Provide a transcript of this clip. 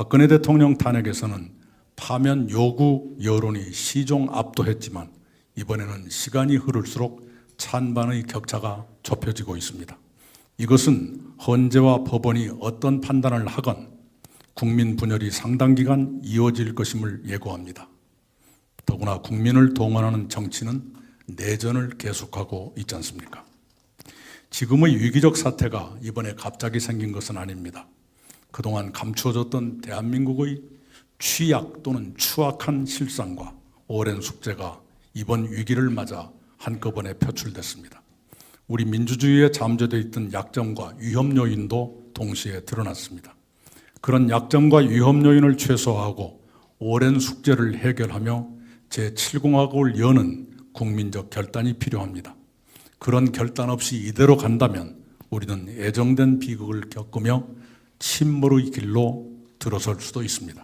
박근혜 대통령 탄핵에서는 파면 요구 여론이 시종 압도했지만 이번에는 시간이 흐를수록 찬반의 격차가 좁혀지고 있습니다. 이것은 헌재와 법원이 어떤 판단을 하건 국민 분열이 상당 기간 이어질 것임을 예고합니다. 더구나 국민을 동원하는 정치는 내전을 계속하고 있지 않습니까? 지금의 위기적 사태가 이번에 갑자기 생긴 것은 아닙니다. 그동안 감추어졌던 대한민국의 취약 또는 추악한 실상과 오랜 숙제가 이번 위기를 맞아 한꺼번에 표출됐습니다. 우리 민주주의에 잠재되어 있던 약점과 위험 요인도 동시에 드러났습니다. 그런 약점과 위험 요인을 최소화하고 오랜 숙제를 해결하며 제7공화국을 여는 국민적 결단이 필요합니다. 그런 결단 없이 이대로 간다면 우리는 애정된 비극을 겪으며 침몰의 길로 들어설 수도 있습니다.